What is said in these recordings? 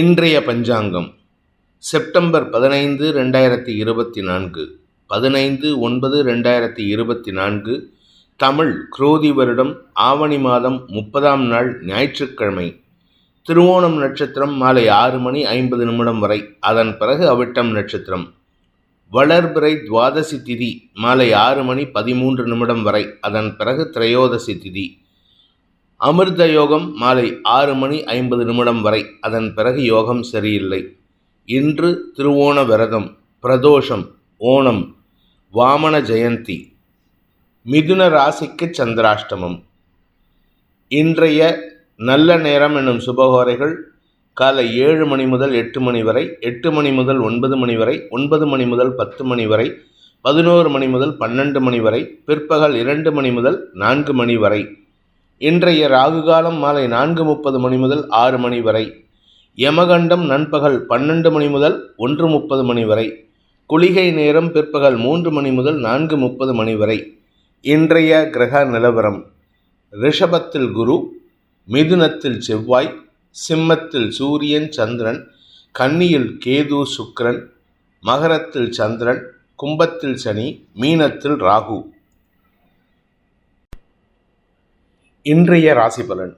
இன்றைய பஞ்சாங்கம் செப்டம்பர் பதினைந்து ரெண்டாயிரத்தி இருபத்தி நான்கு. பதினைந்து ஒன்பது ரெண்டாயிரத்தி இருபத்தி நான்கு தமிழ் குரோதி வருடம் ஆவணி மாதம் முப்பதாம் நாள் ஞாயிற்றுக்கிழமை. திருவோணம் நட்சத்திரம் மாலை ஆறு மணி ஐம்பது நிமிடம் வரை அதன் பிறகு அவிட்டம் நட்சத்திரம். வளர்பிறை துவாதசி திதி மாலை ஆறு மணி பதிமூன்று நிமிடம் வரை அதன் பிறகு திரையோதசி திதி. அமிர்த யோகம் மாலை ஆறு மணி ஐம்பது நிமிடம் வரை. அதன் பிறகு யோகம் சரியில்லை. இன்று திருவோண விரதம் பிரதோஷம் ஓணம் வாமன ஜெயந்தி மிதுன ராசிக்கு சந்திராஷ்டமம். இன்றைய நல்ல நேரம் என்னும் சுபகோரைகள் காலை ஏழு மணி முதல் எட்டு மணி வரை எட்டு மணி முதல் ஒன்பது மணி வரை ஒன்பது மணி முதல் பத்து மணி வரை பதினோரு மணி முதல் பன்னெண்டு மணி வரை பிற்பகல் இரண்டு மணி முதல் நான்கு மணி வரை. இன்றைய ராகு காலம் மாலை நான்கு முப்பது மணி முதல் ஆறு மணி வரை. யமகண்டம் நண்பகல் பன்னெண்டு மணி முதல் ஒன்று முப்பது மணி வரை. குளிகை நேரம் பிற்பகல் மூன்று மணி முதல் நான்கு முப்பது மணி வரை. இன்றைய கிரக நிலவரம். ரிஷபத்தில் குரு மிதுனத்தில் செவ்வாய் சிம்மத்தில் சூரியன் சந்திரன் கன்னியில் கேது சுக்கிரன் மகரத்தில் சந்திரன் கும்பத்தில் சனி மீனத்தில் ராகு. இன்றைய ராசி பலன்.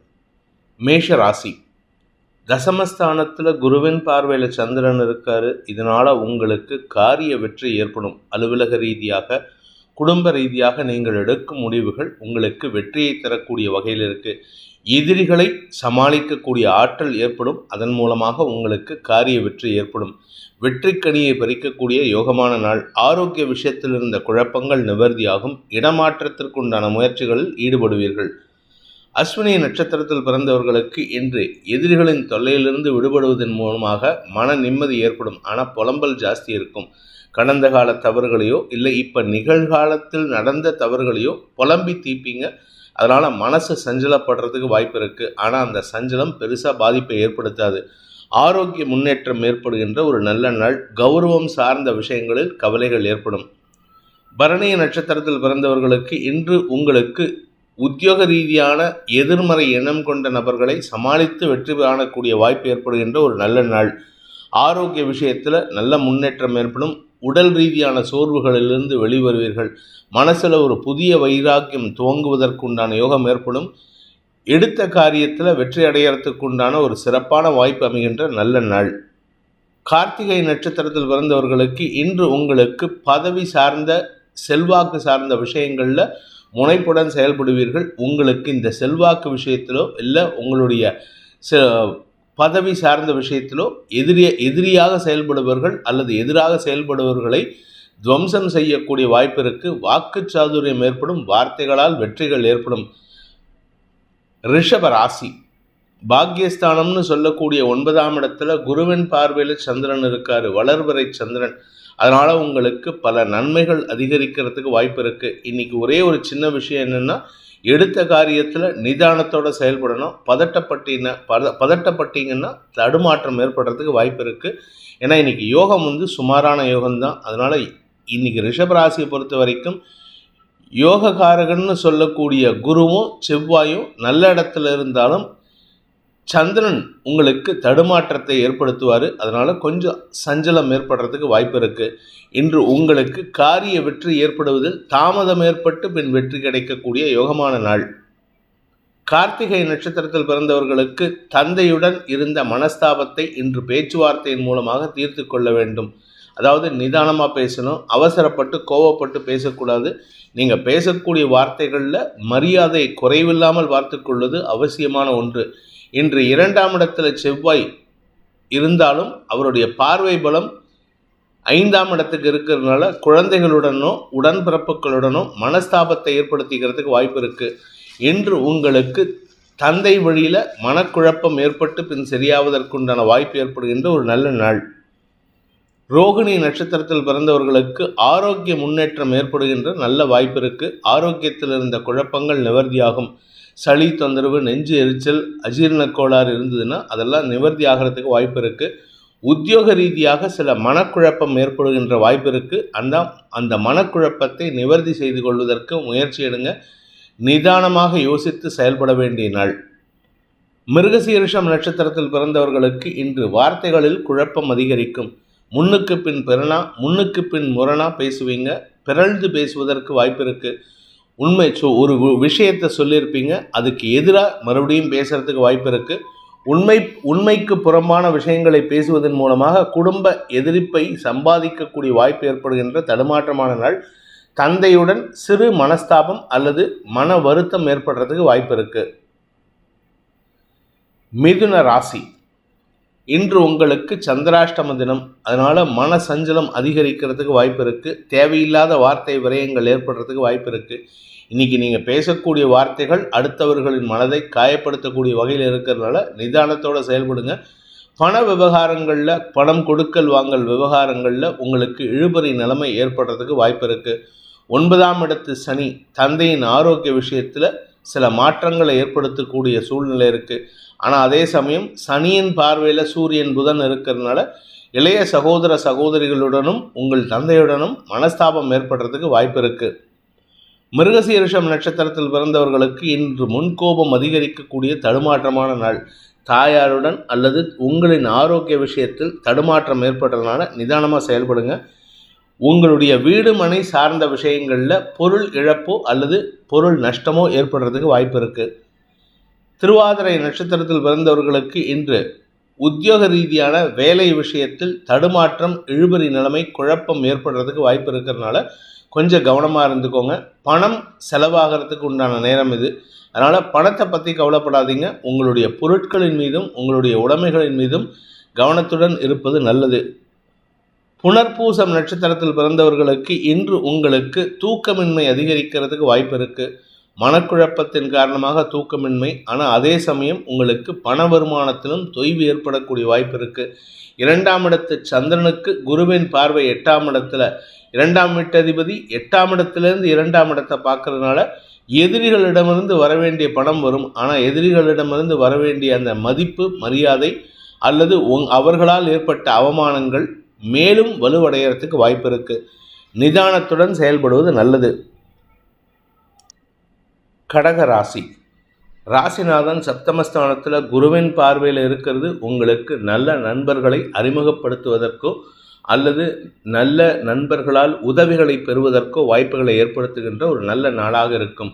மேஷ ராசி. தசமஸ்தானத்தில் குருவின் பார்வையில் சந்திரன் இருக்காரு. இதனால் உங்களுக்கு காரிய வெற்றி ஏற்படும். அலுவலக ரீதியாக குடும்ப ரீதியாக நீங்கள் எடுக்கும் முடிவுகள் உங்களுக்கு வெற்றியை தரக்கூடிய வகையில் இருக்குது எதிரிகளை சமாளிக்கக்கூடிய ஆற்றல் ஏற்படும். அதன் மூலமாக உங்களுக்கு காரிய வெற்றி ஏற்படும். வெற்றி கனியை பறிக்கக்கூடிய யோகமான நாள். ஆரோக்கிய விஷயத்தில் இருந்த குழப்பங்கள் நிவர்த்தியாகும். இடமாற்றத்திற்குண்டான முயற்சிகளில் ஈடுபடுவீர்கள். அஸ்வினி நட்சத்திரத்தில் பிறந்தவர்களுக்கு இன்று எதிரிகளின் தொல்லையிலிருந்து விடுபடுவதன் மூலமாக மன நிம்மதி ஏற்படும். ஆனால் புலம்பல் ஜாஸ்தி இருக்கும். கடந்த கால தவறுகளையோ இல்லை இப்போ நிகழ்காலத்தில் நடந்த தவறுகளையோ புலம்பி தீப்பீங்க அதனால் மனசு சஞ்சலப்படுறதுக்கு வாய்ப்பு இருக்குது ஆனால் அந்த சஞ்சலம் பெருசாக பாதிப்பை ஏற்படுத்தாது. ஆரோக்கிய முன்னேற்றம் ஏற்படுகின்ற ஒரு நல்ல நாள். கௌரவம் சார்ந்த விஷயங்களில் கவலைகள் ஏற்படும். பரணிய நட்சத்திரத்தில் பிறந்தவர்களுக்கு இன்று உங்களுக்கு உத்தியோக ரீதியான எதிர்மறை எண்ணம் கொண்ட நபர்களை சமாளித்து வெற்றி காணக்கூடிய வாய்ப்பு ஏற்படுகின்ற ஒரு நல்ல நாள். ஆரோக்கிய விஷயத்தில் நல்ல முன்னேற்றம் ஏற்படும். உடல் ரீதியான சோர்வுகளிலிருந்து வெளிவருவீர்கள். மனசில் ஒரு புதிய வைராக்கியம் துவங்குவதற்குண்டான யோகம் ஏற்படும். எடுத்த காரியத்தில் வெற்றி அடையறதுக்குண்டான ஒரு சிறப்பான வாய்ப்பு அமைகின்ற நல்ல நாள். கார்த்திகை நட்சத்திரத்தில் பிறந்தவர்களுக்கு இன்று உங்களுக்கு பதவி சார்ந்த செல்வாக்கு சார்ந்த விஷயங்களில் முனைப்புடன் செயல்படுவீர்கள். உங்களுக்கு இந்த செல்வாக்கு விஷயத்திலோ இல்லை உங்களுடைய பதவி சார்ந்த விஷயத்திலோ எதிரிய எதிரியாக செயல்படுபவர்கள் அல்லது எதிராக செயல்படுபவர்களை துவம்சம் செய்யக்கூடிய வாய்ப்பிற்கு வாக்கு சாதுரியம் ஏற்படும் வார்த்தைகளால் வெற்றிகள் ஏற்படும். ரிஷப ராசி பாக்யஸ்தானம்னு சொல்லக்கூடிய ஒன்பதாம் இடத்துல குருவின் பார்வையில் சந்திரன் இருக்கார். வளர்வரை சந்திரன். அதனால் உங்களுக்கு பல நன்மைகள் அதிகரிக்கிறதுக்கு வாய்ப்பு இருக்குது இன்றைக்கி ஒரே ஒரு சின்ன விஷயம் என்னென்னா எடுத்த காரியத்தில் நிதானத்தோடு செயல்படணும். பதட்டப்பட்டின பத பதட்டப்பட்டீங்கன்னா தடுமாற்றம் ஏற்படுறதுக்கு வாய்ப்பு இருக்குது ஏன்னா இன்றைக்கி யோகம் வந்து சுமாரான யோகம்தான். அதனால் இன்றைக்கி ரிஷபராசியை பொறுத்த வரைக்கும் யோககாரகன்னு சொல்லக்கூடிய குருவும் செவ்வாயும் நல்ல இடத்துல இருந்தாலும் சந்திரன் உங்களுக்கு தடுமாற்றத்தை ஏற்படுத்துவார். அதனால் கொஞ்சம் சஞ்சலம் ஏற்படுறதுக்கு வாய்ப்பு இருக்குது இன்று உங்களுக்கு காரிய வெற்றி ஏற்படுவதில் தாமதம் ஏற்பட்டு பின் வெற்றி கிடைக்கக்கூடிய யோகமான நாள். கார்த்திகை நட்சத்திரத்தில் பிறந்தவர்களுக்கு தந்தையுடன் இருந்த மனஸ்தாபத்தை இன்று பேச்சுவார்த்தையின் மூலமாக தீர்த்து கொள்ள வேண்டும். அதாவது நிதானமாக பேசணும் அவசரப்பட்டு கோவப்பட்டு பேசக்கூடாது. நீங்கள் பேசக்கூடிய வார்த்தைகளில் மரியாதை குறைவில்லாமல் பார்த்து கொள்வது அவசியமான ஒன்று. இன்று இரண்டாம் இடத்துல செவ்வாய் இருந்தாலும் அவருடைய பார்வை பலம் ஐந்தாம் இடத்துக்கு இருக்கிறதுனால குழந்தைகளுடனோ உடன்பிறப்புகளுடனோ மனஸ்தாபத்தை ஏற்படுத்திக்கிறதுக்கு வாய்ப்பு இருக்குது இன்று உங்களுக்கு தந்தை வழியில் மனக்குழப்பம் ஏற்பட்டு பின் சரியாவதற்குண்டான வாய்ப்பு ஏற்படுகின்ற ஒரு நல்ல நாள். ரோகிணி நட்சத்திரத்தில் பிறந்தவர்களுக்கு ஆரோக்கிய முன்னேற்றம் ஏற்படுகின்ற நல்ல வாய்ப்பு இருக்குது ஆரோக்கியத்தில் இருந்த குழப்பங்கள் நிவர்த்தியாகும். சளி தொந்தரவு நெஞ்சு எரிச்சல் அஜீரண கோளாறு இருந்ததுன்னா அதெல்லாம் நிவர்த்தி ஆகிறதுக்கு வாய்ப்பு இருக்குது உத்தியோக ரீதியாக சில மனக்குழப்பம் ஏற்படுகின்ற வாய்ப்பு இருக்குது அந்த அந்த மனக்குழப்பத்தை நிவர்த்தி செய்து கொள்வதற்கு முயற்சி எடுங்க. நிதானமாக யோசித்து செயல்பட வேண்டிய நாள். மிருகசீரிஷம் நட்சத்திரத்தில் பிறந்தவர்களுக்கு இன்று வார்த்தைகளில் குழப்பம் அதிகரிக்கும். முன்னுக்கு பின் பிறனா முன்னுக்கு பின் முரணா பேசுவீங்க. பிறழ்ந்து பேசுவதற்கு வாய்ப்பு இருக்குது உண்மை சொ ஒரு விஷயத்தை சொல்லியிருப்பீங்க. அதுக்கு எதிராக மறுபடியும் பேசுகிறதுக்கு வாய்ப்பு இருக்குது உண்மை உண்மைக்கு புறம்பான விஷயங்களை பேசுவதன் மூலமாக குடும்ப எதிர்ப்பை சம்பாதிக்கக்கூடிய வாய்ப்பு ஏற்படுகின்ற தடுமாற்றமான நாள். தந்தையுடன் சிறு மனஸ்தாபம் அல்லது மன வருத்தம் ஏற்படுறதுக்கு வாய்ப்பு இருக்குது மிதுன ராசி. இன்று உங்களுக்கு சந்திராஷ்டம தினம். அதனால் மன சஞ்சலம் அதிகரிக்கிறதுக்கு வாய்ப்பு இருக்குது தேவையில்லாத வார்த்தை விரயங்கள் ஏற்படுறதுக்கு வாய்ப்பு இருக்குது இன்னைக்கு நீங்கள் பேசக்கூடிய வார்த்தைகள் அடுத்தவர்களின் மனதை காயப்படுத்தக்கூடிய வகையில் இருக்கிறதுனால நிதானத்தோடு செயல்படுங்க. பண விவகாரங்களில் பணம் கொடுக்கல் வாங்கல் விவகாரங்களில் உங்களுக்கு இழுபறி நிலைமை ஏற்படுறதுக்கு வாய்ப்பு இருக்குது ஒன்பதாம் இடத்து சனி தந்தையின் ஆரோக்கிய விஷயத்தில் சில மாற்றங்களை ஏற்படுத்தக்கூடிய சூழ்நிலை இருக்குது ஆனால் அதே சமயம் சனியின் பார்வையில் சூரியன் புதன் இருக்கிறதுனால இளைய சகோதர சகோதரிகளுடனும் உங்கள் தந்தையுடனும் மனஸ்தாபம் ஏற்படுறதுக்கு வாய்ப்பு இருக்குது மிருகசீரிஷம் நட்சத்திரத்தில் பிறந்தவர்களுக்கு இன்று முன்கோபம் அதிகரிக்கக்கூடிய தடுமாற்றமான நாள். தாயாருடன் அல்லது உங்களின் ஆரோக்கிய விஷயத்தில் தடுமாற்றம் ஏற்படுறதுனால நிதானமாக செயல்படுங்க. உங்களுடைய வீடு மனை சார்ந்த விஷயங்களில் பொருள் இழப்போ அல்லது பொருள் நஷ்டமோ ஏற்படுறதுக்கு வாய்ப்பு இருக்குது திருவாதிரை நட்சத்திரத்தில் பிறந்தவர்களுக்கு இன்று உத்தியோக ரீதியான வேலை விஷயத்தில் தடுமாற்றம் இழுபறி நிலைமை குழப்பம் ஏற்படுறதுக்கு வாய்ப்பு இருக்கிறதுனால கொஞ்சம் கவனமாக இருந்துக்கோங்க. பணம் செலவாகிறதுக்கு உண்டான நேரம் இது. அதனால் பணத்தை பற்றி கவலைப்படாதீங்க. உங்களுடைய பொருட்களின் மீதும் உங்களுடைய உடைமைகளின் மீதும் கவனத்துடன் இருப்பது நல்லது. புனர்பூசம் நட்சத்திரத்தில் பிறந்தவர்களுக்கு இன்று உங்களுக்கு தூக்கமின்மை அதிகரிக்கிறதுக்கு வாய்ப்பு இருக்குது மனக்குழப்பத்தின் காரணமாக தூக்கமின்மை. ஆனால் அதே சமயம் உங்களுக்கு பண வருமானத்திலும் தொய்வு ஏற்படக்கூடிய வாய்ப்பு இருக்குது இரண்டாம் இடத்து சந்திரனுக்கு குருவின் பார்வை எட்டாம் இடத்துல. இரண்டாம் வீட்டதிபதி எட்டாம் இடத்திலிருந்து இரண்டாம் இடத்தை பார்க்கறதுனால எதிரிகளிடமிருந்து வரவேண்டிய பணம் வரும். ஆனால் எதிரிகளிடமிருந்து வர வேண்டிய அந்த மதிப்பு மரியாதை அல்லது உங் அவர்களால் ஏற்பட்ட அவமானங்கள் மேலும் வலுவடைகிறதுக்கு வாய்ப்பு இருக்கு. நிதானத்துடன் செயல்படுவது நல்லது. கடக ராசி. ராசிநாதன் சப்தமஸ்தானத்தில் குருவின் பார்வையில் இருக்கிறது உங்களுக்கு நல்ல நண்பர்களை அறிமுகப்படுத்துவதற்கோ அல்லது நல்ல நண்பர்களால் உதவிகளை பெறுவதற்கோ வாய்ப்புகளை ஏற்படுத்துகின்ற ஒரு நல்ல நாளாக இருக்கும்.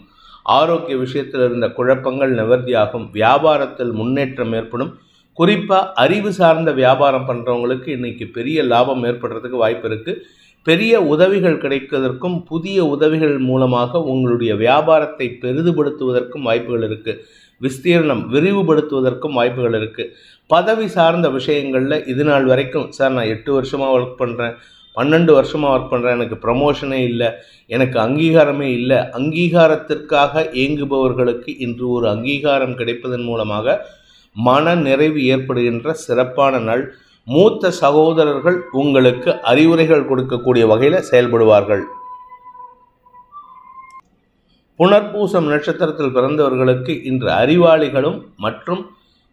ஆரோக்கிய விஷயத்தில் இருந்த குழப்பங்கள் நிவர்த்தியாகும். வியாபாரத்தில் முன்னேற்றம் ஏற்படும். குறிப்பாக அறிவு சார்ந்த வியாபாரம் பண்ணுறவங்களுக்கு இன்றைக்கி பெரிய லாபம் ஏற்படுறதுக்கு வாய்ப்பு இருக்குது பெரிய உதவிகள் கிடைப்பதற்கும் புதிய உதவிகள் மூலமாக உங்களுடைய வியாபாரத்தை பெரிதுபடுத்துவதற்கும் வாய்ப்புகள் இருக்குது விஸ்தீர்ணம் விரிவுபடுத்துவதற்கும் வாய்ப்புகள் இருக்குது பதவி சார்ந்த விஷயங்களில் இது நாள் வரைக்கும் சார் நான் எட்டு வருஷமாக ஒர்க் பண்ணுறேன் பன்னெண்டு வருஷமாக ஒர்க் பண்ணுறேன் எனக்கு ப்ரமோஷனே இல்லை. எனக்கு அங்கீகாரமே இல்லை. அங்கீகாரத்திற்காக இயங்குபவர்களுக்கு இன்று ஒரு அங்கீகாரம் கிடைப்பதன் மூலமாக மன நிறைவு ஏற்படுகின்ற சிறப்பான நாள். மூத்த சகோதரர்கள் உங்களுக்கு அறிவுரைகள் கொடுக்கக்கூடிய வகையில் செயல்படுவார்கள். புனர்பூசம் நட்சத்திரத்தில் பிறந்தவர்களுக்கு இன்று அறிவாளிகளும் மற்றும்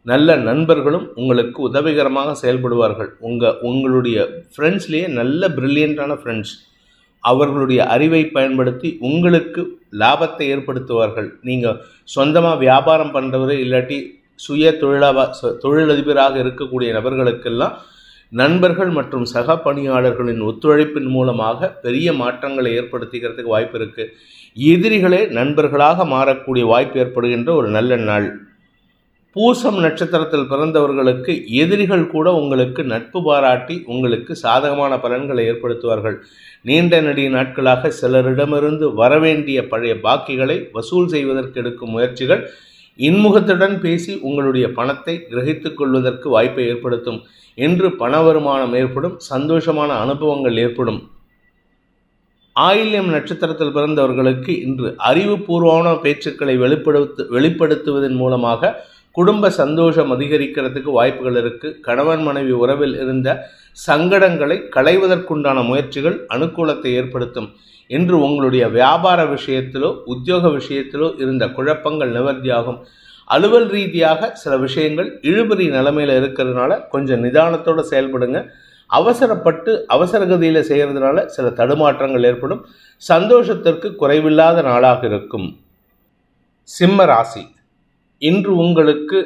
நல்ல நண்பர்களும் உங்களுக்கு உதவிகரமாக செயல்படுவார்கள். உங்கள் உங்களுடைய ஃப்ரெண்ட்ஸ்லேயே நல்ல பிரில்லியண்ட்டான ஃப்ரெண்ட்ஸ் அவர்களுடைய அறிவை பயன்படுத்தி உங்களுக்கு லாபத்தை ஏற்படுத்துவார்கள். நீங்கள் சொந்தமாக வியாபாரம் பண்ணுறவர் இல்லாட்டி சுய தொழிலாப தொழிலதிபராக இருக்கக்கூடிய நபர்களுக்கெல்லாம் நண்பர்கள் மற்றும் சக பணியாளர்களின் ஒத்துழைப்பின் மூலமாக பெரிய மாற்றங்களை ஏற்படுத்திக்கிறதுக்கு வாய்ப்பு இருக்குது எதிரிகளே நண்பர்களாக மாறக்கூடிய வாய்ப்பு ஏற்படுகின்ற ஒரு நல்ல நாள். பூசம் நட்சத்திரத்தில் பிறந்தவர்களுக்கு எதிரிகள் கூட உங்களுக்கு நட்பு பாராட்டி உங்களுக்கு சாதகமான பலன்களை ஏற்படுத்துவார்கள். நீண்ட நெடிய நாட்களாக சிலரிடமிருந்து வரவேண்டிய பழைய பாக்கிகளை வசூல் செய்வதற்கு எடுக்கும் முயற்சிகள் இன்முகத்துடன் பேசி உங்களுடைய பணத்தை கிரகித்துக் கொள்வதற்கு வாய்ப்பை ஏற்படுத்தும். என்று பண வருமானம் ஏற்படும் சந்தோஷமான அனுபவங்கள் ஏற்படும். ஆயில்யம் நட்சத்திரத்தில் பிறந்தவர்களுக்கு இன்று அறிவுபூர்வமான பேச்சுக்களை வெளிப்படுத்து வெளிப்படுத்துவதன் மூலமாக குடும்ப சந்தோஷம் அதிகரிக்கிறதுக்கு வாய்ப்புகள் இருக்குது கணவன் மனைவி உறவில் இருந்த சங்கடங்களை களைவதற்குண்டான முயற்சிகள் அனுகூலத்தை ஏற்படுத்தும். இன்று உங்களுடைய வியாபார விஷயத்திலோ உத்தியோக விஷயத்திலோ இருந்த குழப்பங்கள் நிவர்த்தியாகும். அலுவல் ரீதியாக சில விஷயங்கள் இழுபறி நிலைமையில் இருக்கிறதுனால கொஞ்சம் நிதானத்தோடு செயல்படுங்க. அவசரப்பட்டு அவசரகதியில் செய்கிறதுனால சில தடுமாற்றங்கள் ஏற்படும். சந்தோஷத்திற்கு குறைவில்லாத நாளாக இருக்கும். சிம்ம ராசி. இன்று உங்களுக்கு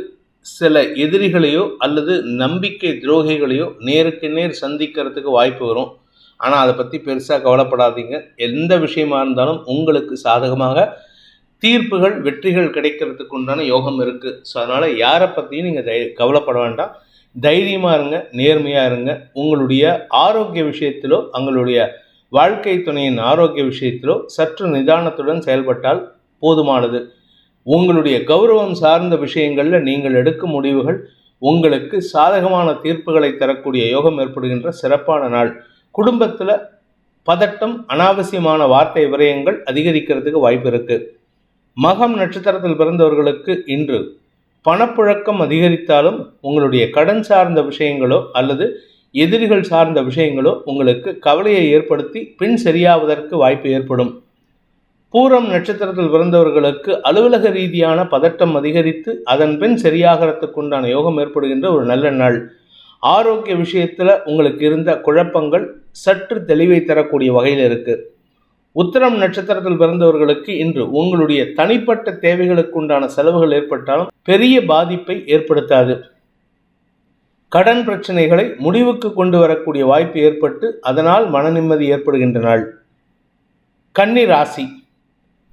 சில எதிரிகளையோ அல்லது நம்பிக்கை துரோகிகளையோ நேருக்கு நேர் சந்திக்கிறதுக்கு வாய்ப்பு வரும். ஆனால் அதை பற்றி பெருசாக கவலைப்படாதீங்க. எந்த விஷயமா இருந்தாலும் உங்களுக்கு சாதகமாக தீர்ப்புகள் வெற்றிகள் கிடைக்கிறதுக்கு உண்டான யோகம் இருக்குது ஸோ அதனால் யாரை பற்றியும் நீங்கள் கவலைப்பட வேண்டாம். தைரியமாக இருங்க நேர்மையாக இருங்க. உங்களுடைய ஆரோக்கிய விஷயத்திலோ உங்களுடைய வாழ்க்கை துணையின் ஆரோக்கிய விஷயத்திலோ சற்று நிதானத்துடன் செயல்பட்டால் போதுமானது. உங்களுடைய கௌரவம் சார்ந்த விஷயங்களில் நீங்கள் எடுக்கும் முடிவுகள் உங்களுக்கு சாதகமான தீர்ப்புகளை தரக்கூடிய யோகம் ஏற்படுகின்ற சிறப்பான நாள். குடும்பத்தில் பதட்டம் அனாவசியமான வார்த்தை விரயங்கள் அதிகரிக்கிறதுக்கு வாய்ப்பு இருக்குது மகம் நட்சத்திரத்தில் பிறந்தவர்களுக்கு இன்று பணப்புழக்கம் அதிகரித்தாலும் உங்களுடைய கடன் சார்ந்த விஷயங்களோ அல்லது எதிரிகள் சார்ந்த விஷயங்களோ உங்களுக்கு கவலையை ஏற்படுத்தி பின் சரியாவதற்கு வாய்ப்பு ஏற்படும். பூரம் நட்சத்திரத்தில் பிறந்தவர்களுக்கு அலுவலக ரீதியான பதட்டம் அதிகரித்து அதன் பின் சரியாகிறதுக்குண்டான யோகம் ஏற்படுகின்ற ஒரு நல்ல நாள். ஆரோக்கிய விஷயத்தில் உங்களுக்கு இருந்த குழப்பங்கள் சற்று தெளிவை தரக்கூடிய வகையில் இருக்குது உத்தரம் நட்சத்திரத்தில் பிறந்தவர்களுக்கு இன்று உங்களுடைய தனிப்பட்ட தேவைகளுக்கு உண்டான செலவுகள் ஏற்பட்டாலும் பெரிய பாதிப்பை ஏற்படுத்தாது. கடன் பிரச்சனைகளை முடிவுக்கு கொண்டு வரக்கூடிய வாய்ப்பு ஏற்பட்டு அதனால் மன நிம்மதி ஏற்படுகின்ற நாள். கன்னி ராசி.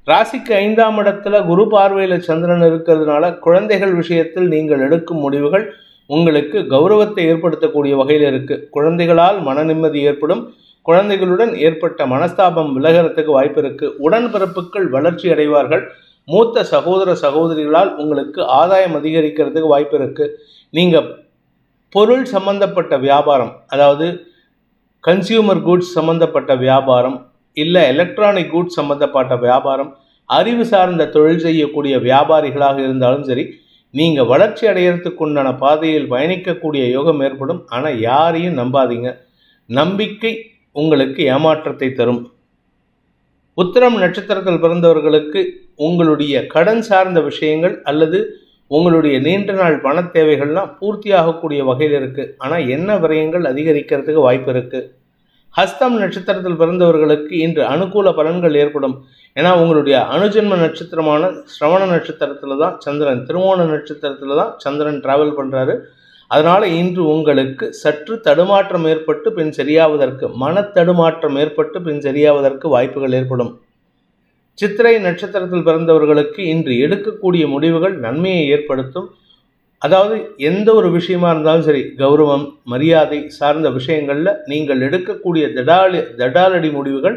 ராசிக்கு ஐந்தாம் இடத்துல குரு பார்வையில் சந்திரன் இருக்கிறதுனால குழந்தைகள் விஷயத்தில் நீங்கள் எடுக்கும் முடிவுகள் உங்களுக்கு கௌரவத்தை ஏற்படுத்தக்கூடிய வகையில் இருக்கு. குழந்தைகளால் மன நிம்மதி ஏற்படும். குழந்தைகளுடன் ஏற்பட்ட மனஸ்தாபம் விலகிறதுக்கு வாய்ப்பு இருக்கு. உடன்பிறப்புகள் வளர்ச்சி அடைவார்கள். மூத்த சகோதர சகோதரிகளால் உங்களுக்கு ஆதாயம் அதிகரிக்கிறதுக்கு வாய்ப்பு இருக்கு. நீங்க பொருள் சம்பந்தப்பட்ட வியாபாரம் அதாவது கன்சியூமர் கூட்ஸ் சம்பந்தப்பட்ட வியாபாரம் இல்லை எலக்ட்ரானிக் கூட்ஸ் சம்பந்தப்பட்ட வியாபாரம் அறிவு சார்ந்த தொழில் செய்யக்கூடிய வியாபாரிகளாக இருந்தாலும் சரி நீங்கள் வளர்ச்சி அடையிறதுக்கு உண்டான பாதையில் பயணிக்கக்கூடிய யோகம் ஏற்படும். ஆனால் யாரையும் நம்பாதீங்க. நம்பிக்கை உங்களுக்கு ஏமாற்றத்தை தரும். உத்திரம் நட்சத்திரத்தில் பிறந்தவர்களுக்கு உங்களுடைய கடன் சார்ந்த விஷயங்கள் அல்லது உங்களுடைய நீண்ட நாள் பண தேவைகள்லாம் பூர்த்தியாகக்கூடிய வகையில் இருக்குது ஆனால் என்ன விரயங்கள் அதிகரிக்கிறதுக்கு வாய்ப்பு இருக்குது ஹஸ்தம் நட்சத்திரத்தில் பிறந்தவர்களுக்கு இன்று அனுகூல பலன்கள் ஏற்படும். ஏன்னா உங்களுடைய அணுஜன்ம நட்சத்திரமான சிரவண நட்சத்திரத்தில் தான் சந்திரன் திருவோண நட்சத்திரத்தில் தான் சந்திரன் டிராவல் பண்ணுறாரு அதனால் இன்று உங்களுக்கு சற்று தடுமாற்றம் ஏற்பட்டு பின் சரியாவதற்கு மனத்தடுமாற்றம் ஏற்பட்டு பின் சரியாவதற்கு வாய்ப்புகள் ஏற்படும். சித்திரை நட்சத்திரத்தில் பிறந்தவர்களுக்கு இன்று எடுக்கக்கூடிய முடிவுகள் நன்மையை ஏற்படுத்தும். அதாவது எந்த ஒரு விஷயமா இருந்தாலும் சரி கௌரவம் மரியாதை சார்ந்த விஷயங்களில் நீங்கள் எடுக்கக்கூடிய தடாலி தடாலடி முடிவுகள்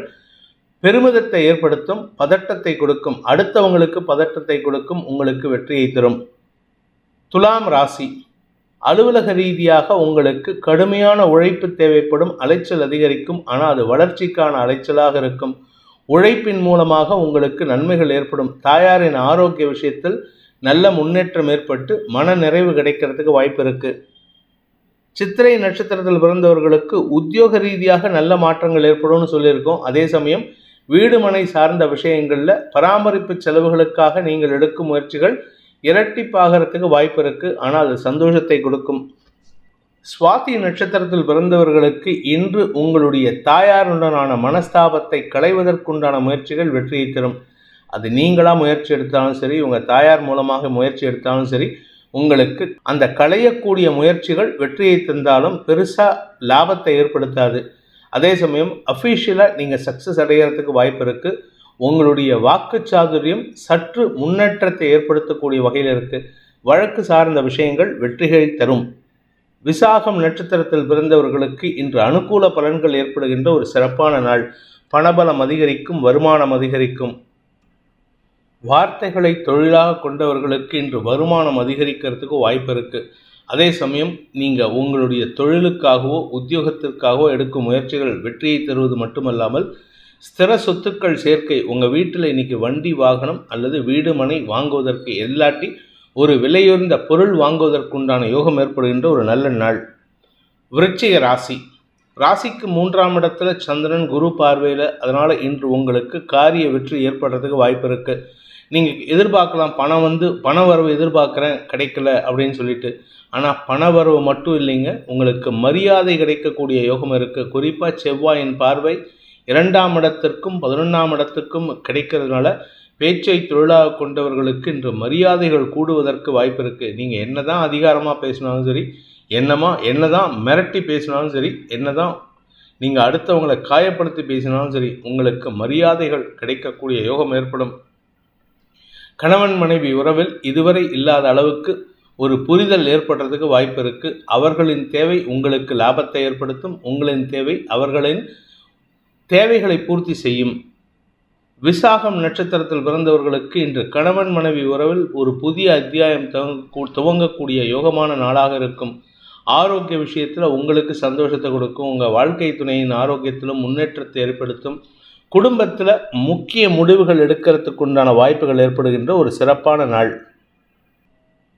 பெருமிதத்தை ஏற்படுத்தும் பதட்டத்தை கொடுக்கும். அடுத்தவங்களுக்கு பதட்டத்தை கொடுக்கும் உங்களுக்கு வெற்றியை தரும். துலாம் ராசி. அலுவலக ரீதியாக உங்களுக்கு கடுமையான உழைப்பு தேவைப்படும் அலைச்சல் அதிகரிக்கும் ஆனால் அது வளர்ச்சிக்கான அலைச்சலாக இருக்கும். உழைப்பின் மூலமாக உங்களுக்கு நன்மைகள் ஏற்படும். தாயாரின் ஆரோக்கிய விஷயத்தில் நல்ல முன்னேற்றம் ஏற்பட்டு மன நிறைவு கிடைக்கிறதுக்கு வாய்ப்பு இருக்கு. சித்திரை நட்சத்திரத்தில் பிறந்தவர்களுக்கு உத்தியோக ரீதியாக நல்ல மாற்றங்கள் ஏற்படும்னு சொல்லியிருக்கோம். அதே சமயம் வீடு மனை சார்ந்த விஷயங்களில் பராமரிப்பு செலவுகளுக்காக நீங்கள் எடுக்கும் முயற்சிகள் இரட்டிப்பாகிறதுக்கு வாய்ப்பு இருக்குது ஆனால் அது சந்தோஷத்தை கொடுக்கும். சுவாதி நட்சத்திரத்தில் பிறந்தவர்களுக்கு இன்று உங்களுடைய தாயாருடனான மனஸ்தாபத்தை களைவதற்குண்டான முயற்சிகள் வெற்றியை தரும். அது நீங்களாக முயற்சி எடுத்தாலும் சரி உங்கள் தாயார் மூலமாக முயற்சி எடுத்தாலும் சரி உங்களுக்கு அந்த களையக்கூடிய முயற்சிகள் வெற்றியை தந்தாலும் பெருசாக லாபத்தை ஏற்படுத்தாது. அதே சமயம் அஃபீஷியலாக நீங்கள் சக்ஸஸ் அடைகிறதுக்கு வாய்ப்பு இருக்குது உங்களுடைய வாக்கு சாதுரியம் சற்று முன்னேற்றத்தை ஏற்படுத்தக்கூடிய வகையில் இருக்கு. வழக்கு சார்ந்த விஷயங்கள் வெற்றிகளை தரும். விசாகம் நட்சத்திரத்தில் பிறந்தவர்களுக்கு இன்று அனுகூல பலன்கள் ஏற்படுகின்ற ஒரு சிறப்பான நாள். பணபலம் அதிகரிக்கும் வருமானம் அதிகரிக்கும். வார்த்தைகளை தொழிலாக கொண்டவர்களுக்கு இன்று வருமானம் அதிகரிக்கிறதுக்கு வாய்ப்பு இருக்குது அதே சமயம் நீங்கள் உங்களுடைய தொழிலுக்காகவோ உத்தியோகத்திற்காகவோ எடுக்கும் முயற்சிகள் வெற்றியை தருவது மட்டுமல்லாமல் ஸ்திர சொத்துக்கள் சேர்க்கை உங்கள் வீட்டில் இன்னைக்கு வண்டி வாகனம் அல்லது வீடு மனை வாங்குவதற்கு எல்லாட்டி ஒரு விலையுயர்ந்த பொருள் வாங்குவதற்குண்டான யோகம் ஏற்படுகின்ற ஒரு நல்ல நாள். விருச்சிக ராசி. ராசிக்கு மூன்றாம் இடத்துல சந்திரன் குரு பார்வையில் அதனால் இன்று உங்களுக்கு காரிய வெற்றி ஏற்படுறதுக்கு வாய்ப்பு இருக்குது நீங்கள் எதிர்பார்க்கலாம் பணம் வந்து பண வரவு எதிர்பார்க்குறேன் கிடைக்கல அப்படின்னு சொல்லிட்டு. ஆனால் பண வரவு மட்டும் இல்லைங்க உங்களுக்கு மரியாதை கிடைக்கக்கூடிய யோகம் இருக்குது குறிப்பாக செவ்வாயின் பார்வை இரண்டாம் இடத்திற்கும் பதினொன்றாம் இடத்துக்கும் கிடைக்கிறதுனால பேச்சை தொழிலாக கொண்டவர்களுக்கு இன்று மரியாதைகள் கூடுவதற்கு வாய்ப்பு இருக்குது நீங்கள் என்ன தான் அதிகாரமாக பேசினாலும் சரி என்னமா என்ன தான் மிரட்டி பேசினாலும் சரி என்ன தான் நீங்கள் அடுத்தவங்களை காயப்படுத்தி பேசினாலும் சரி உங்களுக்கு மரியாதைகள் கிடைக்கக்கூடிய யோகம் ஏற்படும். கணவன் மனைவி உறவில் இதுவரை இல்லாத அளவுக்கு ஒரு புரிதல் ஏற்படுறதுக்கு வாய்ப்பு இருக்குது அவர்களின் தேவை உங்களுக்கு லாபத்தை ஏற்படுத்தும். உங்களின் தேவை அவர்களின் தேவைகளை பூர்த்தி செய்யும். விசாகம் நட்சத்திரத்தில் பிறந்தவர்களுக்கு இன்று கணவன் மனைவி உறவில் ஒரு புதிய அத்தியாயம் துவங்க- துவங்கக்கூடிய யோகமான நாளாக இருக்கும். ஆரோக்கிய விஷயத்தில் உங்களுக்கு சந்தோஷத்தை கொடுக்கும். உங்கள் வாழ்க்கை துணையின் ஆரோக்கியத்திலும் முன்னேற்றத்தை ஏற்படுத்தும். குடும்பத்தில் முக்கிய முடிவுகள் எடுக்கிறதுக்கு உண்டான வாய்ப்புகள் ஏற்படுகின்ற ஒரு சிறப்பான நாள்.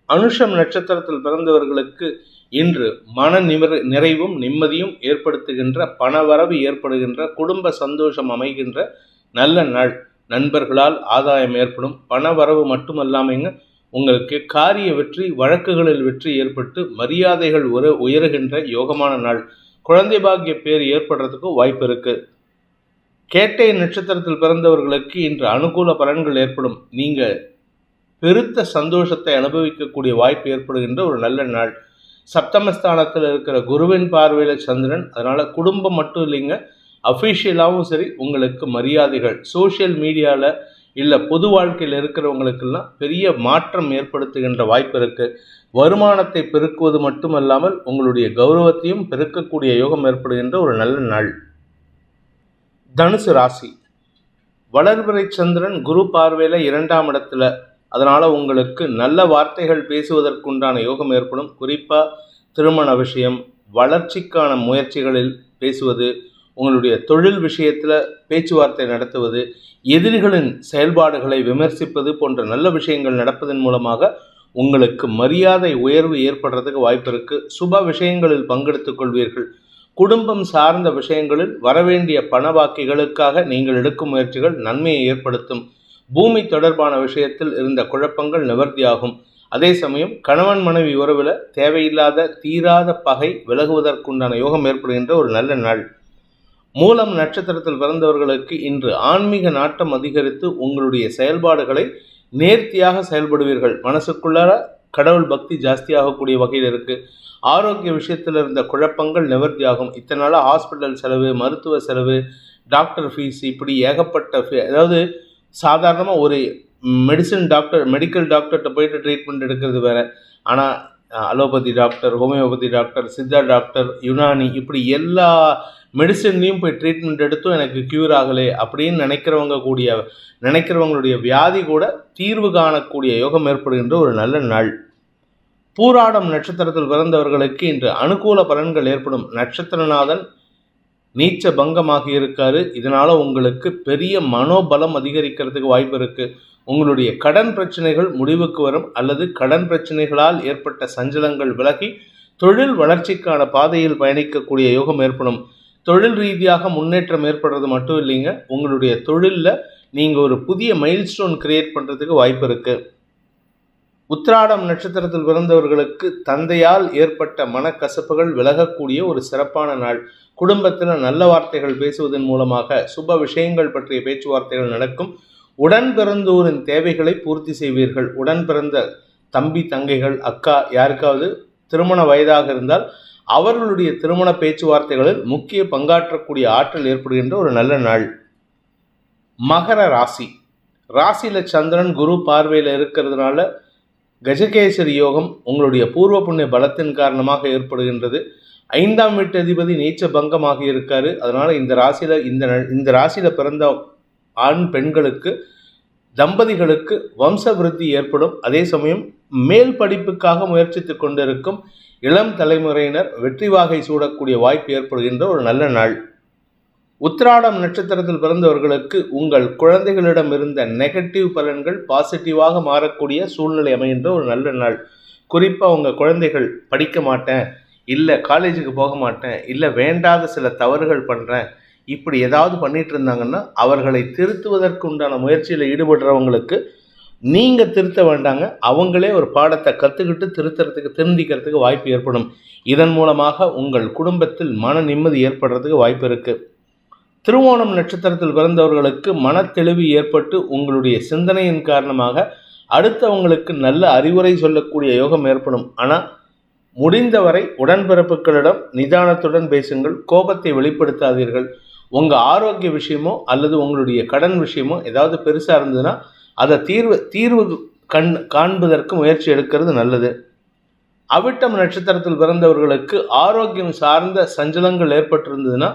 அனுஷம் நட்சத்திரத்தில் பிறந்தவர்களுக்கு இன்று மன நிமர நிறைவும் நிம்மதியும் ஏற்படுத்துகின்ற பணவரவு ஏற்படுகின்ற குடும்ப சந்தோஷம் அமைகின்ற நல்ல நாள். நண்பர்களால் ஆதாயம் ஏற்படும். பணவரவு மட்டுமல்லாமைங்க உங்களுக்கு காரிய வெற்றி வழக்குகளில் வெற்றி ஏற்பட்டு மரியாதைகள் ஒரு உயருகின்ற யோகமான நாள். குழந்தை பாக்கிய பேர் ஏற்படுறதுக்கு வாய்ப்பு இருக்கு. கேட்டை நட்சத்திரத்தில் பிறந்தவர்களுக்கு இன்று அனுகூல பலன்கள் ஏற்படும். நீங்கள் பெருத்த சந்தோஷத்தை அனுபவிக்கக்கூடிய வாய்ப்பு ஏற்படுகின்ற ஒரு நல்ல நாள். சப்தமஸ்தானத்தில் இருக்கிற குருவின் பார்வையில் சந்திரன் அதனால் குடும்பம் மட்டும் இல்லைங்க அஃபிஷியலாகவும் சரி உங்களுக்கு மரியாதைகள். சோஷியல் மீடியாவில் இல்லை பொது வாழ்க்கையில் இருக்கிறவங்களுக்கெல்லாம் பெரிய மாற்றம் ஏற்படுத்துகின்ற வாய்ப்பு இருக்குது வருமானத்தை பெருக்குவது மட்டுமல்லாமல் உங்களுடைய கௌரவத்தையும் பெருக்கக்கூடிய யோகம் ஏற்படுகின்ற ஒரு நல்ல நாள். தனுசு ராசி. வளர்பிறை சந்திரன் குரு பார்வையில் இரண்டாம் இடத்துல அதனால் உங்களுக்கு நல்ல வார்த்தைகள் பேசுவதற்குண்டான யோகம் ஏற்படும். குறிப்பாக திருமண விஷயம் வளர்ச்சிக்கான முயற்சிகளில் பேசுவது உங்களுடைய தொழில் விஷயத்தில் பேச்சுவார்த்தை நடத்துவது எதிரிகளின் செயல்பாடுகளை விமர்சிப்பது போன்ற நல்ல விஷயங்கள் நடப்பதன் மூலமாக உங்களுக்கு மரியாதை உயர்வு ஏற்படுறதுக்கு வாய்ப்பு இருக்குது சுப விஷயங்களில் பங்கெடுத்துக் கொள்வீர்கள். குடும்பம் சார்ந்த விஷயங்களில் வரவேண்டிய பண பாக்கிகளுக்காக நீங்கள் எடுக்கும் முயற்சிகள் நன்மையை ஏற்படுத்தும். பூமி தொடர்பான விஷயத்தில் இருந்த குழப்பங்கள் நிவர்த்தியாகும். அதே சமயம் கணவன் மனைவி உறவில் தேவையில்லாத தீராத பகை விலகுவதற்குண்டான யோகம் ஏற்படுகின்ற ஒரு நல்ல நாள். மூலம் நட்சத்திரத்தில் பிறந்தவர்களுக்கு இன்று ஆன்மீக நாட்டம் அதிகரித்து உங்களுடைய செயல்பாடுகளை நேர்த்தியாக செயல்படுவீர்கள். மனசுக்குள்ளார கடவுள் பக்தி ஜாஸ்தியாகக்கூடிய வகையில் இருக்கு. ஆரோக்கிய விஷயத்தில் இருந்த குழப்பங்கள் நிவர்த்தியாகும். இத்தனை நாளாக ஹாஸ்பிட்டல் செலவு மருத்துவ செலவு டாக்டர் ஃபீஸ் இப்படி ஏகப்பட்ட அதாவது சாதாரணமாக ஒரு மெடிசன் டாக்டர் மெடிக்கல் டாக்டர்கிட்ட போயிட்டு ட்ரீட்மெண்ட் எடுக்கிறது வேறு. ஆனால் allopathy doctor homeopathy doctor Siddha doctor Unani இப்படி எல்லா மெடிசன்லேயும் போய் ட்ரீட்மெண்ட் எடுத்தும் எனக்கு க்யூர் ஆகலை அப்படின்னு நினைக்கிறவங்க கூடிய நினைக்கிறவங்களுடைய வியாதி கூட தீர்வு காணக்கூடிய யோகம் ஏற்படுகின்ற ஒரு நல்ல நாள். பூராடம் நட்சத்திரத்தில் பிறந்தவர்களுக்கு இன்று அனுகூல பலன்கள் ஏற்படும். நட்சத்திரநாதன் நீச்ச பங்கமாகி இருக்காரு இதனால உங்களுக்கு பெரிய மனோபலம் அதிகரிக்கிறதுக்கு வாய்ப்பு இருக்கு. உங்களுடைய கடன் பிரச்சனைகள் முடிவுக்கு வரும் அல்லது கடன் பிரச்சனைகளால் ஏற்பட்ட சஞ்சலங்கள் விலகி தொழில் வளர்ச்சிக்கான பாதையில் பயணிக்கக்கூடிய யோகம் ஏற்படும். தொழில் ரீதியாக முன்னேற்றம் ஏற்படுறது மட்டும் இல்லைங்க. உங்களுடைய தொழிலில் நீங்கள் ஒரு புதிய மைல்ஸ்டோன் கிரியேட் பண்ணுறதுக்கு வாய்ப்பு இருக்குது உத்திராடம் நட்சத்திரத்தில் பிறந்தவர்களுக்கு தந்தையால் ஏற்பட்ட மனக்கசப்புகள் விலகக்கூடிய ஒரு சிறப்பான நாள். குடும்பத்தில் நல்ல வார்த்தைகள் பேசுவதன் மூலமாக சுப விஷயங்கள் பற்றிய பேச்சுவார்த்தைகள் நடக்கும். உடன் பிறந்தோரின் தேவைகளை பூர்த்தி செய்வீர்கள். உடன் பிறந்த தம்பி தங்கைகள் அக்கா யாருக்காவது திருமண வயதாக இருந்தால் அவர்களுடைய திருமண பேச்சுவார்த்தைகளில் முக்கிய பங்காற்றக்கூடிய ஆற்றல் ஏற்படுகின்ற ஒரு நல்ல நாள். மகர ராசி. ராசியில் சந்திரன் குரு பார்வையில் இருக்கிறதுனால கஜகேசரி யோகம் உங்களுடைய பூர்வ புண்ணிய பலத்தின் காரணமாக ஏற்படுகின்றது. ஐந்தாம் வீட்டு அதிபதி நீச்ச பங்கமாக இருக்காரு. அதனால் இந்த ராசியில இந்த இந்த ராசியில பிறந்த ஆண் பெண்களுக்கு தம்பதிகளுக்கு வம்ச விருத்தி ஏற்படும். அதே சமயம் மேல் படிப்புக்காக முயற்சித்துக் கொண்டிருக்கும் இளம் தலைமுறையினர் வெற்றி வாகை சூடக்கூடிய வாய்ப்பு ஏற்படுகின்ற ஒரு நல்ல நாள். உத்திராடம் நட்சத்திரத்தில் பிறந்தவர்களுக்கு உங்கள் குழந்தைகளிடம் இருந்த நெகட்டிவ் பலன்கள் பாசிட்டிவாக மாறக்கூடிய சூழ்நிலை அமைகின்ற ஒரு நல்ல நாள். குறிப்பாக உங்கள் குழந்தைகள் படிக்க மாட்டேன் இல்லை காலேஜுக்கு போக மாட்டேன் இல்லை வேண்டாத சில தவறுகள் பண்ணுறேன் இப்படி ஏதாவது பண்ணிட்டு இருந்தாங்கன்னா அவர்களை திருத்துவதற்கு உண்டான முயற்சியில் ஈடுபடுறவங்களுக்கு நீங்கள் திருத்த வேண்டாங்க. அவங்களே ஒரு பாடத்தை கற்றுக்கிட்டு திருத்துறதுக்கு திருந்திக்கிறதுக்கு வாய்ப்பு ஏற்படும். இதன் மூலமாக உங்கள் குடும்பத்தில் மன நிம்மதி ஏற்படுறதுக்கு வாய்ப்பு இருக்குது திருவோணம் நட்சத்திரத்தில் பிறந்தவர்களுக்கு மனத்தெளிவு ஏற்பட்டு உங்களுடைய சிந்தனையின் காரணமாக அடுத்தவங்களுக்கு நல்ல அறிவுரை சொல்லக்கூடிய யோகம் ஏற்படும். ஆனால் முடிந்தவரை உடன்பிறப்புகளிடம் நிதானத்துடன் பேசுங்கள் கோபத்தை வெளிப்படுத்தாதீர்கள். உங்கள் ஆரோக்கிய விஷயமோ அல்லது உங்களுடைய கடன் விஷயமோ ஏதாவது பெருசாக இருந்ததுன்னா அதை தீர்வு தீர்வு கண் காண்பதற்கு முயற்சி எடுக்கிறது நல்லது. அவிட்டம் நட்சத்திரத்தில் பிறந்தவர்களுக்கு ஆரோக்கியம் சார்ந்த சஞ்சலங்கள் ஏற்பட்டிருந்ததுன்னா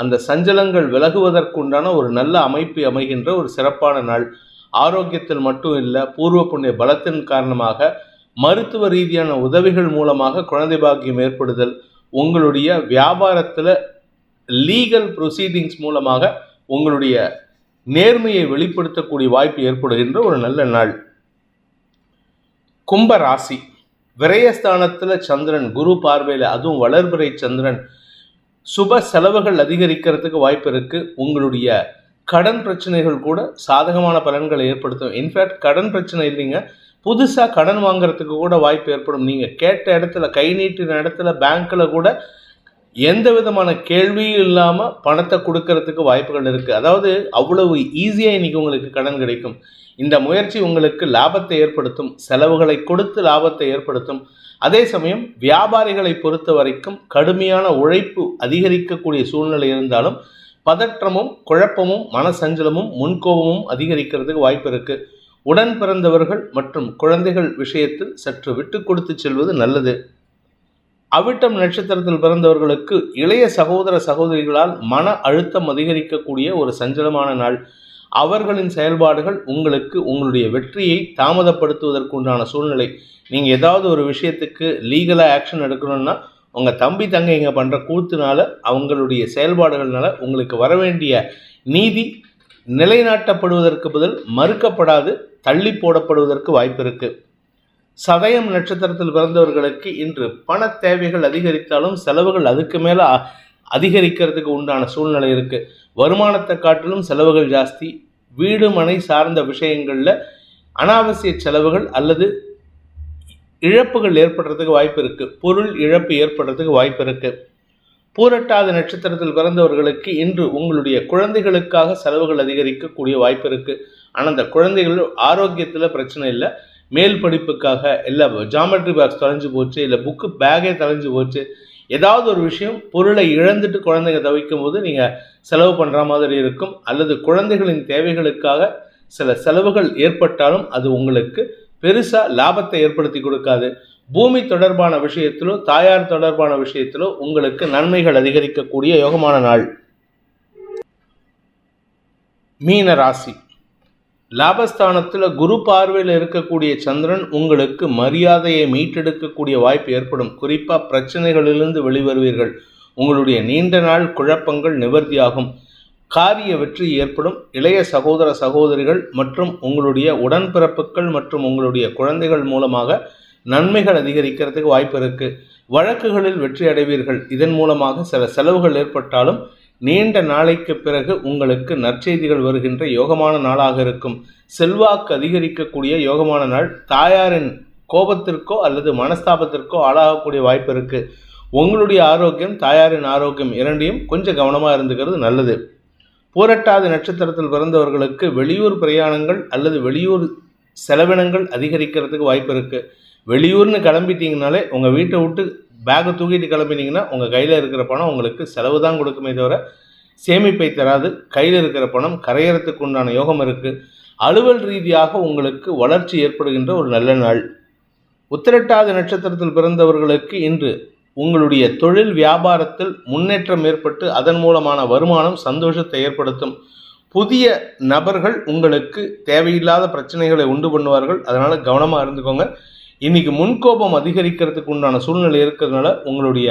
அந்த சஞ்சலங்கள் விலகுவதற்குண்டான ஒரு நல்ல அமைப்பு அமைகின்ற ஒரு சிறப்பான நாள். ஆரோக்கியத்தில் மட்டும் இல்லை பூர்வ புண்ணிய பலத்தின் காரணமாக மருத்துவ ரீதியான உதவிகள் மூலமாக குழந்தை பாக்கியம் ஏற்படுதல் உங்களுடைய வியாபாரத்தில் லீகல் ப்ரொசீடிங்ஸ் மூலமாக உங்களுடைய நேர்மையை வெளிப்படுத்தக்கூடிய வாய்ப்பு ஏற்படுகின்ற ஒரு நல்ல நாள். கும்ப ராசி. விரயஸ்தானத்தில் சந்திரன் குரு பார்வையில் அதுவும் வளர்பிறை சந்திரன் சுப செலவுகள் அதிகரிக்கிறதுக்கு வாய்ப்பு இருக்குது உங்களுடைய கடன் பிரச்சனைகள் கூட சாதகமான பலன்களை ஏற்படுத்தும். இன்ஃபேக்ட் கடன் பிரச்சனை இல்லைங்க. புதுசாக கடன் வாங்குறதுக்கு கூட வாய்ப்பு ஏற்படும். நீங்கள் கேட்ட இடத்துல கை நீட்டின இடத்துல பேங்க்கில் கூட எந்த விதமான கேள்வியும் இல்லாமல் பணத்தை கொடுக்கறதுக்கு வாய்ப்புகள் இருக்குது அதாவது அவ்வளவு ஈஸியாக இன்றைக்கி உங்களுக்கு கடன் கிடைக்கும். இந்த முயற்சி உங்களுக்கு லாபத்தை ஏற்படுத்தும். செலவுகளை கொடுத்து லாபத்தை ஏற்படுத்தும். அதே சமயம் வியாபாரிகளை பொறுத்த வரைக்கும் கடுமையான உழைப்பு அதிகரிக்கக்கூடிய சூழ்நிலை இருந்தாலும் பதற்றமும் குழப்பமும் மனசஞ்சலமும் முன்கோபமும் அதிகரிக்கிறதுக்கு வாய்ப்பு இருக்குது உடன் பிறந்தவர்கள் மற்றும் குழந்தைகள் விஷயத்தில் சற்று விட்டு கொடுத்து செல்வது நல்லது. அவிட்டம் நட்சத்திரத்தில் பிறந்தவர்களுக்கு இளைய சகோதர சகோதரிகளால் மன அழுத்தம் அதிகரிக்கக்கூடிய ஒரு சஞ்சலமான நாள். அவர்களின் செயல்பாடுகள் உங்களுக்கு உங்களுடைய வெற்றியை தாமதப்படுத்துவதற்குண்டான சூழ்நிலை. நீங்கள் ஏதாவது ஒரு விஷயத்துக்கு லீகலாக ஆக்ஷன் எடுக்கணும்னா உங்கள் தம்பி தங்கைங்க பண்ணுற கூத்துனால அவங்களுடைய செயல்பாடுகள்னால உங்களுக்கு வர வேண்டிய நீதி நிலைநாட்டப்படுவதற்கு பதில் மறுக்கப்படாது தள்ளி போடப்படுவதற்கு வாய்ப்பு இருக்குது சதயம் நட்சத்திரத்தில் பிறந்தவர்களுக்கு இன்று பண தேவைகள் அதிகரித்தாலும் செலவுகள் அதுக்கு மேலே அதிகரிக்கிறதுக்கு உண்டான சூழ்நிலை இருக்குது வருமானத்தை காட்டிலும் செலவுகள் ஜாஸ்தி வீடு மனை சார்ந்த விஷயங்களில் அனாவசிய செலவுகள் அல்லது இழப்புகள் ஏற்படுறதுக்கு வாய்ப்பு இருக்குது பொருள் இழப்பு ஏற்படுறதுக்கு வாய்ப்பு இருக்குது பூரட்டாத நட்சத்திரத்தில் பிறந்தவர்களுக்கு இன்று உங்களுடைய குழந்தைகளுக்காக செலவுகள் அதிகரிக்கக்கூடிய வாய்ப்பு இருக்குது ஆனால் அந்த குழந்தைகள் ஆரோக்கியத்தில் பிரச்சனை இல்லை. மேல் படிப்புக்காக இல்லை ஜாமெட்ரி பாக்ஸ் தொலைஞ்சு போச்சு இல்லை புக்கு பேக்கே தொலைஞ்சு போச்சு ஏதாவது ஒரு விஷயம் பொருளை இழந்துட்டு குழந்தைங்க தவிக்கும் போது நீங்கள் செலவு பண்ணுற மாதிரி இருக்கும். அல்லது குழந்தைகளின் தேவைகளுக்காக சில செலவுகள் ஏற்பட்டாலும் அது உங்களுக்கு பெருசாக லாபத்தை ஏற்படுத்தி கொடுக்காது. பூமி தொடர்பான விஷயத்திலோ தாயார் தொடர்பான விஷயத்திலோ உங்களுக்கு நன்மைகள் அதிகரிக்கக்கூடிய யோகமான நாள். மீன ராசி. லாபஸ்தானத்தில் குரு பார்வையில் இருக்கக்கூடிய சந்திரன் உங்களுக்கு மரியாதையை மீட்டெடுக்கக்கூடிய வாய்ப்பு ஏற்படும். குறிப்பாக பிரச்சனைகளிலிருந்து வெளிவருவீர்கள். உங்களுடைய நீண்ட நாள் குழப்பங்கள் நிவர்த்தியாகும். காரிய வெற்றி ஏற்படும். இளைய சகோதர சகோதரிகள் மற்றும் உங்களுடைய உடன்பிறப்புகள் மற்றும் உங்களுடைய குழந்தைகள் மூலமாக நன்மைகள் அதிகரிக்கிறதுக்கு வாய்ப்பு இருக்குது வழக்குகளில் வெற்றி அடைவீர்கள். இதன் மூலமாக சில செலவுகள் ஏற்பட்டாலும் நீண்ட நாளைக்கு பிறகு உங்களுக்கு நற்செய்திகள் வருகின்ற யோகமான நாளாக இருக்கும். செல்வாக்கு அதிகரிக்கக்கூடிய யோகமான நாள். தாயாரின் கோபத்திற்கோ அல்லது மனஸ்தாபத்திற்கோ ஆளாகக்கூடிய வாய்ப்பு இருக்குது உங்களுடைய ஆரோக்கியம் தாயாரின் ஆரோக்கியம் இரண்டையும் கொஞ்சம் கவனமாக இருந்துக்கிறது நல்லது. பூரட்டாதி நட்சத்திரத்தில் பிறந்தவர்களுக்கு வெளியூர் பிரயாணங்கள் அல்லது வெளியூர் செலவினங்கள் அதிகரிக்கிறதுக்கு வாய்ப்பு இருக்குது வெளியூர்னு கிளம்பிட்டீங்கனாலே உங்கள் வீட்டை விட்டு பேக்கை தூக்கிட்டு கிளம்பினீங்கன்னா உங்கள் கையில் இருக்கிற பணம் உங்களுக்கு செலவு தான் கொடுக்குமே தவிர சேமிப்பை தராது. கையில் இருக்கிற பணம் கரையறத்துக்கு உண்டான யோகம் இருக்குது அலுவல் ரீதியாக உங்களுக்கு வளர்ச்சி ஏற்படுகின்ற ஒரு நல்ல நாள். உத்திரட்டாத நட்சத்திரத்தில் பிறந்தவர்களுக்கு இன்று உங்களுடைய தொழில் வியாபாரத்தில் முன்னேற்றம் ஏற்பட்டு அதன் மூலமான வருமானம் சந்தோஷத்தை ஏற்படுத்தும். புதிய நபர்கள் உங்களுக்கு தேவையில்லாத பிரச்சனைகளை உண்டு பண்ணுவார்கள். அதனால் கவனமாக இருந்துக்கோங்க. இன்னைக்கு முன்கோபம் அதிகரிக்கிறதுக்கு உண்டான சூழ்நிலை இருக்கிறதுனால உங்களுடைய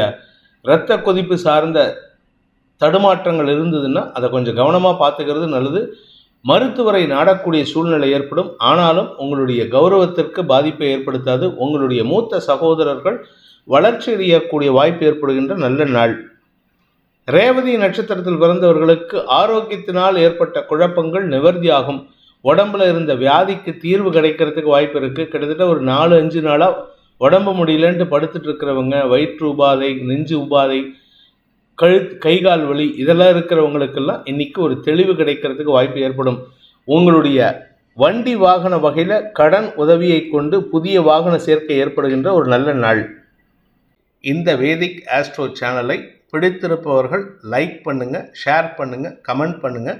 இரத்த கொதிப்பு சார்ந்த தடுமாற்றங்கள் இருந்ததுன்னா அதை கொஞ்சம் கவனமாக பார்த்துக்கிறது நல்லது. மருத்துவரை நாடக்கூடிய சூழ்நிலை ஏற்படும். ஆனாலும் உங்களுடைய கௌரவத்திற்கு பாதிப்பை ஏற்படுத்தாது. உங்களுடைய மூத்த சகோதரர்கள் வளர்ச்சி அடையக்கூடிய வாய்ப்பு ஏற்படுகின்ற நல்ல நாள். ரேவதி நட்சத்திரத்தில் பிறந்தவர்களுக்கு ஆரோக்கியத்தினால் ஏற்பட்ட குழப்பங்கள் நிவர்த்தியாகும். உடம்புல இருந்த வியாதிக்கு தீர்வு கிடைக்கிறதுக்கு வாய்ப்பு இருக்குது கிட்டத்தட்ட ஒரு நாலு அஞ்சு நாளாக உடம்பு முடியலன்ட்டு படுத்துட்டு இருக்கிறவங்க வயிற்று உபாதை நெஞ்சு உபாதை கழுத் கை கால் வலி இதெல்லாம் இருக்கிறவங்களுக்கெல்லாம் இன்னைக்கு ஒரு தெளிவு கிடைக்கிறதுக்கு வாய்ப்பு ஏற்படும். உங்களுடைய வண்டி வாகன வகையில் கடன் உதவியை கொண்டு புதிய வாகன சேர்க்கை ஏற்படுகின்ற ஒரு நல்ல நாள். இந்த வேதிக் ஆஸ்ட்ரோ சேனலை பிடித்திருப்பவர்கள் லைக் பண்ணுங்கள் ஷேர் பண்ணுங்கள் கமெண்ட் பண்ணுங்கள்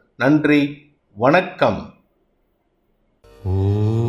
நன்றி வணக்கம். ஓ.